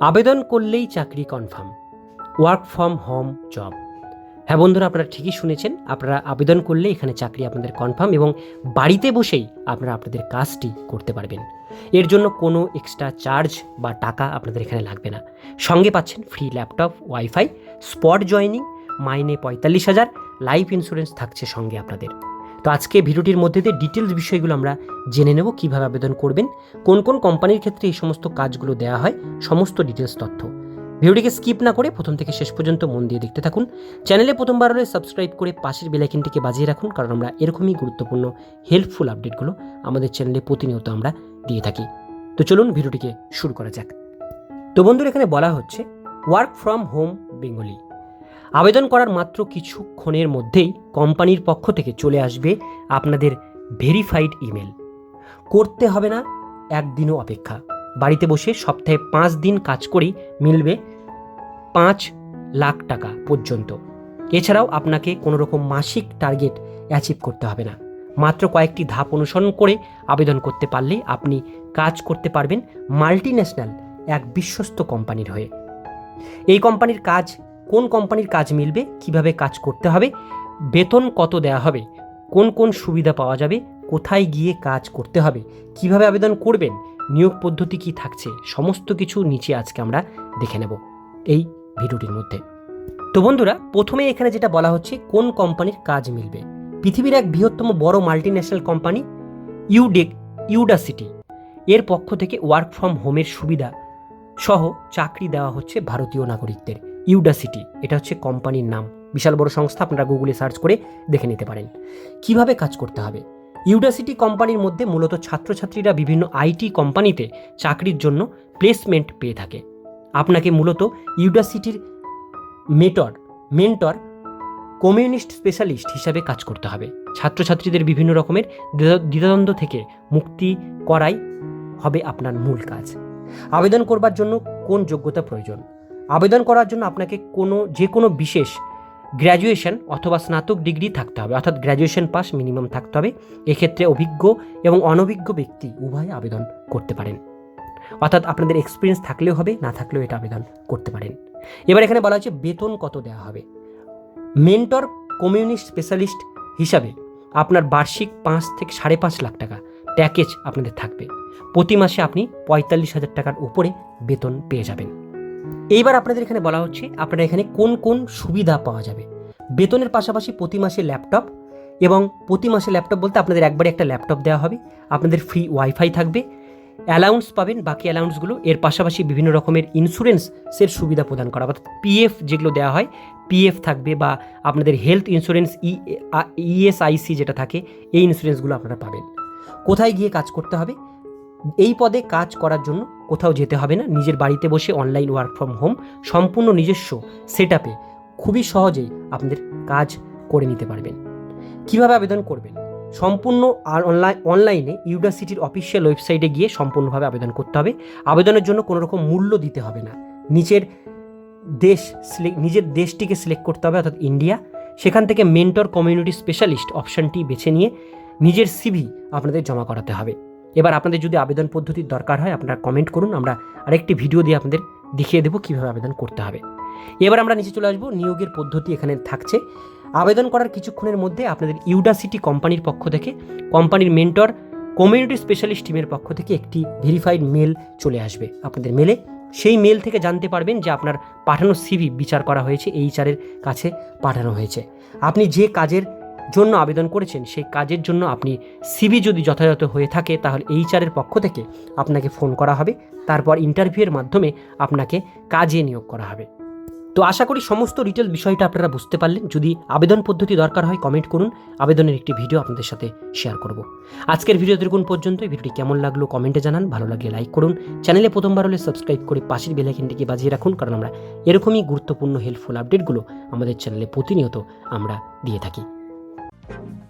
আবেদন করলেই চাকরি confirm work from home job হ্যাঁ বন্ধুরা, আপনারা ঠিকই শুনেছেন, আপনারা আবেদন করলে এখানে চাকরি আপনাদের কনফার্ম এবং বাড়িতে বসেই আপনারা আপনাদের কাজটি করতে পারবেন। এর জন্য কোনো এক্সট্রা চার্জ বা টাকা আপনাদের এখানে লাগবে না। সঙ্গে পাচ্ছেন free laptop WiFi spot joining মাইনে পঁয়তাল্লিশ হাজার লাইফ ইন্স্যুরেন্স থাকছে সঙ্গে আপনাদের। তো আজকে ভিডিওটির মধ্যে দিয়ে ডিটেলস বিষয়গুলো আমরা জেনে নেব কীভাবে আবেদন করবেন, কোন কোন কোম্পানির ক্ষেত্রে এই সমস্ত কাজগুলো দেওয়া হয়, সমস্ত ডিটেলস তথ্য। ভিডিওটিকে স্কিপ না করে প্রথম থেকে শেষ পর্যন্ত মন দিয়ে দেখতে থাকুন। চ্যানেলে প্রথমবার হলে সাবস্ক্রাইব করে পাশের বেলাইকিনটিকে বাজিয়ে রাখুন, কারণ আমরা এরকমই গুরুত্বপূর্ণ হেল্পফুল আপডেটগুলো আমাদের চ্যানেলে প্রতিনিয়ত আমরা দিয়ে থাকি। তো চলুন ভিডিওটিকে শুরু করা যাক। তো বন্ধুরা, এখানে বলা হচ্ছে ওয়ার্ক ফ্রম হোম বেঙ্গলি আবেদন করার মাত্র কিছুক্ষণের মধ্যেই কোম্পানির পক্ষ থেকে চলে আসবে আপনাদের ভেরিফাইড ইমেল। করতে হবে না, একদিনও অপেক্ষা। বাড়িতে বসে সপ্তাহে পাঁচ দিন কাজ করেই মিলবে পাঁচ লাখ টাকা পর্যন্ত। এছাড়াও আপনাকে কোনো রকম মাসিক টার্গেট অ্যাচিভ করতে হবে না। মাত্র কয়েকটি ধাপ অনুসরণ করে আবেদন করতে পারলে আপনি কাজ করতে পারবেন মাল্টি ন্যাশনাল এক বিশ্বস্ত কোম্পানির হয়ে। এই কোম্পানির কাজ কোন কোম্পানির কাজ মিলবে, কীভাবে কাজ করতে হবে, বেতন কত দেওয়া হবে, কোন কোন সুবিধা পাওয়া যাবে, কোথায় গিয়ে কাজ করতে হবে, কীভাবে আবেদন করবেন, নিয়োগ পদ্ধতি কি থাকছে, সমস্ত কিছু নিচে আজকে আমরা দেখে নেব এই ভিডিওটির মধ্যে। তো বন্ধুরা, প্রথমে এখানে যেটা বলা হচ্ছে, কোন কোম্পানির কাজ মিলবে। পৃথিবীর এক বৃহত্তম বড় মাল্টি ন্যাশনাল কোম্পানি ইউডেক ইউডাসিটি। এর পক্ষ থেকে ওয়ার্ক ফ্রম হোমের সুবিধা সহ চাকরি দেওয়া হচ্ছে ভারতীয় নাগরিকদের। ইউডাসিটি এটা হচ্ছে কোম্পানির নাম। বিশাল বড় সংস্থা, আপনারা গুগলে সার্চ করে দেখে নিতে পারেন। কীভাবে কাজ করতে হবে? ইউডাসিটি কোম্পানির মধ্যে মূলত ছাত্রছাত্রীরা বিভিন্ন আইটি কোম্পানিতে চাকরির জন্য প্লেসমেন্ট পেয়ে থাকে। আপনাকে মূলত ইউডাসিটির মেটর মেন্টর কমিউনিস্ট স্পেশালিস্ট হিসাবে কাজ করতে হবে। ছাত্রছাত্রীদের বিভিন্ন রকমের দ্বিধা- দ্বিধাদ্বন্দ্ব থেকে মুক্তি করাই হবে আপনার মূল কাজ। আবেদন করবার জন্য কোন যোগ্যতা প্রয়োজন? আবেদন করার জন্য আপনাকে কোনো, যে কোনো বিশেষ গ্র্যাজুয়েশন অথবা স্নাতক ডিগ্রি থাকতে হবে, অর্থাৎ গ্র্যাজুয়েশন পাস মিনিমাম থাকতে হবে। এক্ষেত্রে অভিজ্ঞ এবং অনভিজ্ঞ ব্যক্তি উভয় আবেদন করতে পারেন। অর্থাৎ আপনাদের এক্সপিরিয়েন্স থাকলেও হবে, না থাকলেও এটা আবেদন করতে পারেন। এবার এখানে বলা হচ্ছে বেতন কত দেওয়া হবে। মেন্টর কমিউনিস্ট স্পেশালিস্ট হিসাবে আপনার বার্ষিক পাঁচ থেকে সাড়ে পাঁচ লাখ টাকা প্যাকেজ আপনাদের থাকবে। প্রতি মাসে আপনি পঁয়তাল্লিশ হাজার টাকার উপরে বেতন পেয়ে যাবেন। এইবার আপনাদের এখানে বলা হচ্ছে, আপনারা এখানে কোন কোন সুবিধা পাওয়া যাবে। বেতনের পাশাপাশি প্রতি মাসে ল্যাপটপ এবং প্রতি মাসে ল্যাপটপ বলতে আপনাদের একবারে একটা ল্যাপটপ দেওয়া হবে। আপনাদের ফ্রি ওয়াইফাই থাকবে। অ্যালাউন্স পাবেন, বাকি অ্যালাউন্সগুলো এর পাশাপাশি বিভিন্ন রকমের ইন্স্যুরেন্সের সুবিধা প্রদান করা। অর্থাৎ পিএফ যেগুলো দেওয়া হয় পিএফ থাকবে বা আপনাদের হেলথ ইন্স্যুরেন্স ই ইএসআইসি যেটা থাকে, এই ইন্স্যুরেন্সগুলো আপনারা পাবেন। কোথায় গিয়ে কাজ করতে হবে? এই পদে কাজ করার জন্য কোথাও যেতে হবে না। নিজের বাড়িতে বসে অনলাইন ওয়ার্ক ফ্রম হোম সম্পূর্ণ নিজস্ব সেট আপে খুবই সহজেই আপনাদের কাজ করে নিতে পারবেন। কীভাবে আবেদন করবেন? সম্পূর্ণ আর অনলাইন অনলাইনে ইউনিভার্সিটির অফিসিয়াল ওয়েবসাইটে গিয়ে সম্পূর্ণভাবে আবেদন করতে হবে। আবেদনের জন্য কোনো রকম মূল্য দিতে হবে না। নিচের দেশ নিজের দেশটিকে সিলেক্ট করতে হবে, অর্থাৎ ইন্ডিয়া সেখান থেকে মেন্টর কমিউনিটি স্পেশালিস্ট অপশানটি বেছে নিয়ে নিজের সিভি আপনাদের জমা করাতে হবে। এবার আপনাদের যদি আবেদন পদ্ধতির দরকার হয়, আপনারা কমেন্ট করুন, আমরা আরেকটি ভিডিও দিয়ে আপনাদের দেখিয়ে দেবো কীভাবে আবেদন করতে হবে। এবার আমরা নিচে চলে আসব, নিয়োগের পদ্ধতি এখানে থাকছে। আবেদন করার কিছুক্ষণের মধ্যে আপনাদের ইউডাসিটি কোম্পানির পক্ষ থেকে, কোম্পানির মেন্টর কমিউনিটি স্পেশালিস্ট টিমের পক্ষ থেকে একটি ভেরিফাইড মেল চলে আসবে। আপনাদের মেলে সেই মেল থেকে জানতে পারবেন যে আপনার পাঠানো সিভি বিচার করা হয়েছে এইচআরের কাছে পাঠানো হয়েছে। আপনি যে কাজের জন্য আবেদন করেছেন, সেই কাজের জন্য আপনি সিভি যদি যথাযথ হয়ে থাকে, তাহলে এইচআরের পক্ষ থেকে আপনাকে ফোন করা হবে। তারপর ইন্টারভিউয়ের মাধ্যমে আপনাকে কাজে নিয়োগ করা হবে। তো আশা করি সমস্ত ডিটেল বিষয়টা আপনারা বুঝতে পারলেন। যদি আবেদন পদ্ধতি দরকার হয় কমেন্ট করুন। আবেদনের একটি ভিডিও আপনাদের সাথে শেয়ার করব। আজকের ভিডিও দেখুন পর্যন্ত ভিডিওটি কেমন লাগল কমেন্টে জানান। ভালো লাগলে লাইক করুন। চ্যানেলে প্রথমবার হলে সাবস্ক্রাইব করে পাশের বেলাইকিনটিকে বাজিয়ে রাখুন। কারণ আমরা এরকমই গুরুত্বপূর্ণ হেল্পফুল আপডেটগুলো আমাদের চ্যানেলে প্রতিনিয়ত আমরা দিয়ে থাকি। you